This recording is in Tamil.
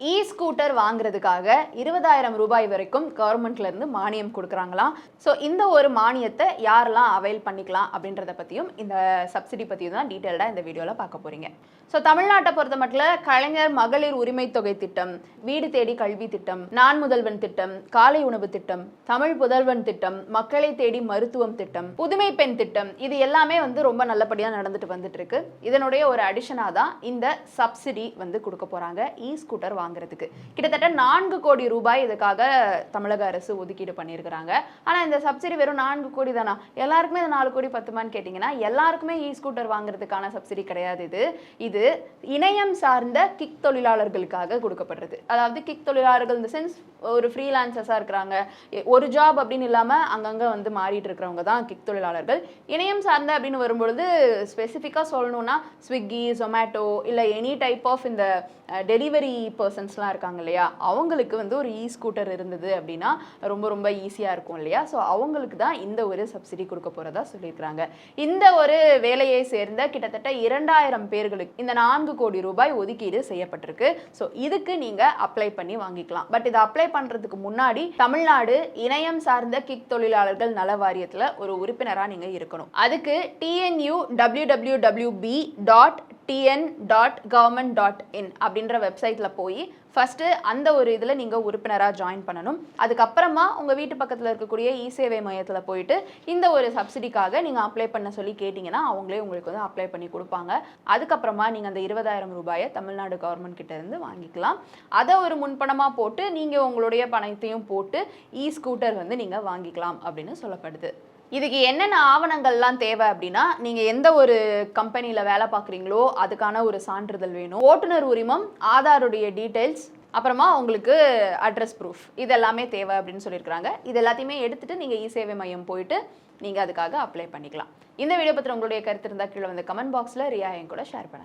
இ ஸ்கூட்டர் வாங்குறதுக்காக இருபதாயிரம் ரூபாய் வரைக்கும் கவர்மெண்ட்ல இருந்து மானியம் கொடுக்குறாங்களாம். ஸோ இந்த ஒரு மானியத்தை யாரெல்லாம் அவைல் பண்ணிக்கலாம் அப்படின்றத பற்றியும் இந்த சப்சிடி பற்றியும் தான் டீட்டெயில்டாக இந்த வீடியோவில் பார்க்க போகிறீங்க ஸோ தமிழ்நாட்டை பொறுத்த மட்டும் கலைஞர் மகளிர் உரிமை தொகை திட்டம் வீடு தேடி கல்வி திட்டம் நான் முதல்வன் திட்டம் காலை உணவு திட்டம் தமிழ் புதல்வன் திட்டம் மக்களை தேடி மருத்துவம் திட்டம் புதுமை பெண் திட்டம் இது எல்லாமே வந்து ரொம்ப நல்லபடியாக நடந்துட்டு வந்துட்டு இருக்கு. இதனுடைய ஒரு அடிஷனாக தான் இந்த சப்சிடி வந்து கொடுக்க போகிறாங்க இ ஸ்கூட்டர் வாங்குறதுக்கு. கிட்டத்தட்ட நான்கு கோடி ரூபாய் இதுக்காக தமிழக அரசு ஒதுக்கீடு பண்ணியிருக்கிறாங்க. ஆனால் இந்த சப்சிடி வெறும் நான்கு கோடி தானா? எல்லாருக்குமே இந்த நாலு கோடி பத்துமான்னு கேட்டிங்கன்னா எல்லாருக்குமே இ ஸ்கூட்டர் வாங்குறதுக்கான சப்சிடி கிடையாது இது. இது இணையம் சார்ந்த கிக் தொழிலாளர்களுக்காக கொடுக்கப்படுறது. அதாவது கிக் தொழிலாளர்கள் இந்த சென்ஸ் ஒரு ஃப்ரீலான்சஸாக இருக்கிறாங்க. ஒரு ஜாப் அப்படின்னு இல்லாமல் அங்கங்கே வந்து மாறிட்டு இருக்கிறவங்க தான் கிக் தொழிலாளர்கள். இணையம் சார்ந்த அப்படின்னு வரும்பொழுது ஸ்பெசிஃபிக்காக சொல்லணும்னா ஸ்விக்கி ஜொமேட்டோ இல்லை எனி டைப் ஆஃப் இந்த டெலிவரி பர்சன் பர்சன்ஸ்லாம் இருக்காங்க இல்லையா? அவங்களுக்கு வந்து ஒரு இ ஸ்கூட்டர் இருந்தது அப்படின்னா ரொம்ப ரொம்ப ஈஸியாக இருக்கும் இல்லையா? ஸோ அவங்களுக்கு தான் இந்த ஒரு சப்சிடி கொடுக்க போகிறதா சொல்லியிருக்கிறாங்க. இந்த ஒரு வேலையை சேர்ந்த கிட்டத்தட்ட இரண்டாயிரம் பேர்களுக்கு இந்த நான்கு கோடி ரூபாய் ஒதுக்கீடு செய்யப்பட்டிருக்கு. ஸோ இதுக்கு நீங்கள் அப்ளை பண்ணி வாங்கிக்கலாம். பட் இதை அப்ளை பண்ணுறதுக்கு முன்னாடி தமிழ்நாடு இணையம் சார்ந்த கிக் தொழிலாளர்கள் நல வாரியத்தில் ஒரு உறுப்பினராக நீங்கள் இருக்கணும். அதுக்கு TNU W W W B dot TN dot government dot in அப்படின்ற வெப்சைட்டில் போய் ஃபஸ்ட்டு அந்த ஒரு இதில் நீங்கள் உறுப்பினராக ஜாயின் பண்ணணும். அதுக்கப்புறமா உங்கள் வீட்டு பக்கத்தில் இருக்கக்கூடிய இ சேவை மையத்தில் போயிட்டு இந்த ஒரு சப்சிடிக்காக நீங்கள் அப்ளை பண்ண சொல்லி கேட்டிங்கன்னா அவங்களே உங்களுக்கு வந்து அப்ளை பண்ணி கொடுப்பாங்க. அதுக்கப்புறமா நீங்கள் அந்த இருபதாயிரம் ரூபாயை தமிழ்நாடு கவர்மெண்ட் கிட்டேருந்து வாங்கிக்கலாம். அதை ஒரு முன்பணமாக போட்டு நீங்கள் உங்களுடைய பணத்தையும் போட்டு இ ஸ்கூட்டர் வந்து நீங்கள் வாங்கிக்கலாம் அப்படின்னு சொல்லப்படுது. இதுக்கு என்னென்ன ஆவணங்கள்லாம் தேவை அப்படின்னா நீங்கள் எந்த ஒரு கம்பெனியில் வேலை பார்க்குறீங்களோ அதுக்கான ஒரு சான்றிதழ் வேணும். ஓட்டுநர் உரிமம் ஆதாருடைய டீட்டெயில்ஸ் அப்புறமா உங்களுக்கு அட்ரஸ் ப்ரூஃப் இது எல்லாமே தேவை அப்படின்னு சொல்லியிருக்கிறாங்க. இது எல்லாத்தையுமே எடுத்துகிட்டு நீங்கள் இ சேவை மையம் போயிட்டு நீங்கள் அதுக்காக அப்ளை பண்ணிக்கலாம். இந்த வீடியோ பற்றி உங்களுடைய கருத்து இருந்தால் கீழே வந்து கமெண்ட் பாக்ஸில் ரியா என் கூட ஷேர் பண்ணலாம்.